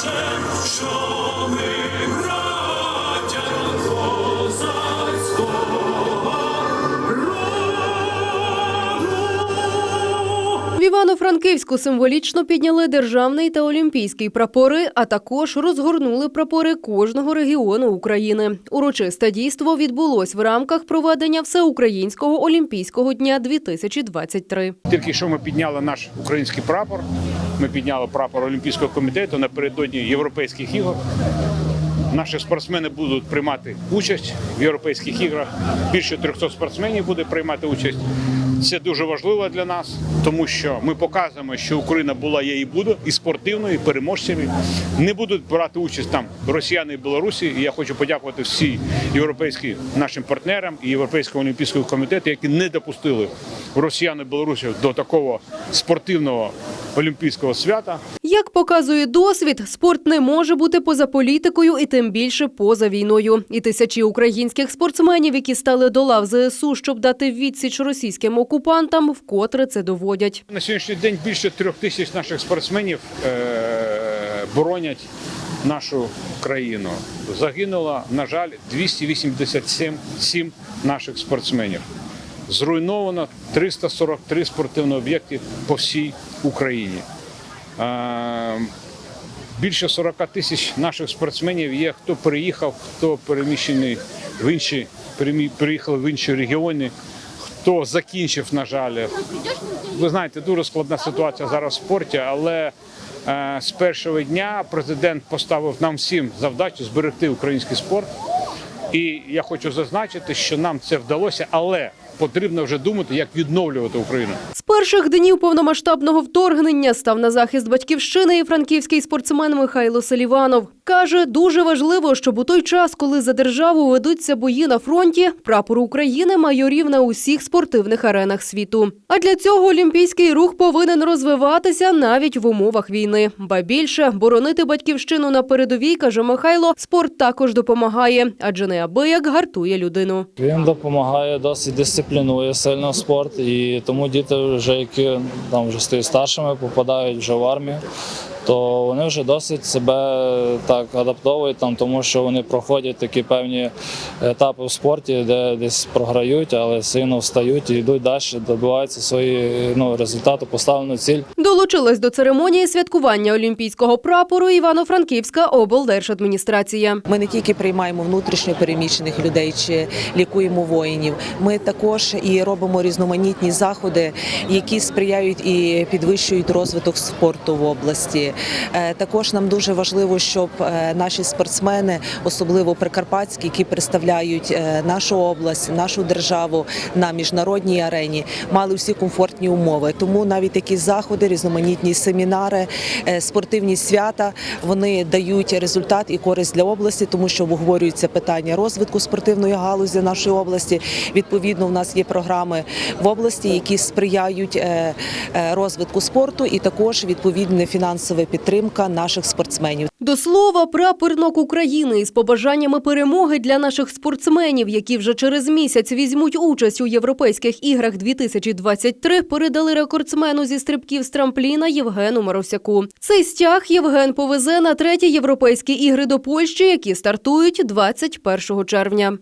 скажем, що ми браття козацького роду. В Івано-Франківську символічно підняли державний та олімпійський прапори, а також розгорнули прапори кожного регіону України. Урочисте дійство відбулось в рамках проведення Всеукраїнського олімпійського дня 2023. Тільки що ми підняли наш український прапор. Ми підняли прапор Олімпійського комітету напередодні європейських ігор. Наші спортсмени будуть приймати участь в європейських іграх. Більше 300 спортсменів буде приймати участь. Це дуже важливо для нас, тому що ми показуємо, що Україна була, є і буде, і спортивною, і переможцями. Не будуть брати участь там росіяни і білорусі. І я хочу подякувати всім європейським нашим партнерам і Європейському олімпійському комітету, які не допустили росіян і білорусів до такого спортивного олімпійського свята. Як показує досвід, спорт не може бути поза політикою і тим більше поза війною. І тисячі українських спортсменів, які стали до лав ЗСУ, щоб дати відсіч російським окупантам, вкотре це доводять. На сьогоднішній день більше трьох тисяч наших спортсменів е- боронять нашу країну. Загинуло, на жаль, 287 сім наших спортсменів. Зруйновано 343 спортивні об'єкти по всій Україні. Більше 40 тисяч наших спортсменів є, хто переїхав, хто переміщений в інші, переїхали в інші регіони, хто закінчив, на жаль. Ви знаєте, дуже складна ситуація зараз в спорті, але е, з першого дня президент поставив нам всім завдачу зберегти український спорт. І я хочу зазначити, що нам це вдалося, але потрібно вже думати, як відновлювати Україну. Перших днів повномасштабного вторгнення став на захист батьківщини і франківський спортсмен Михайло Селіванов. Каже, дуже важливо, щоб у той час, коли за державу ведуться бої на фронті, прапор України майорів на усіх спортивних аренах світу. А для цього олімпійський рух повинен розвиватися навіть в умовах війни. Ба більше боронити батьківщину на передовій, каже Михайло, спорт також допомагає, адже неабияк гартує людину. Він допомагає, досить дисциплінує сильно спорт, і тому діти, вже які там вже стають старшими, попадають вже в армію, то вони вже досить себе так адаптовують, там, тому що вони проходять такі певні етапи в спорті, де десь програють, але сильно встають і йдуть далі, добиваються свої ну, результату, поставлену ціль. Долучилась до церемонії святкування олімпійського прапору Івано-Франківська облдержадміністрація. Ми не тільки приймаємо внутрішньо переміщених людей чи лікуємо воїнів. Ми також і робимо різноманітні заходи, які сприяють і підвищують розвиток спорту в області. Е, Також нам дуже важливо, щоб е, наші спортсмени, особливо прикарпатські, які представляють е, нашу область, нашу державу на міжнародній арені, мали всі комфортні умови. Тому навіть такі заходи, різноманітні семінари, спортивні свята вони дають результат і користь для області, тому що обговорюються питання розвитку спортивної галузі нашої області. Відповідно, у нас є програми в області, які сприяють е, е, розвитку спорту, і також відповідна фінансова підтримка наших спортсменів. До слова, прапорнок України із побажаннями перемоги для наших спортсменів, які вже через місяць візьмуть участь у європейських іграх 2023, передали рекордсмену зі стрибків з трампліна Євгену Маросяку. Цей стяг Євген повезе на треті європейські ігри до Польщі, які стартують 21 червня.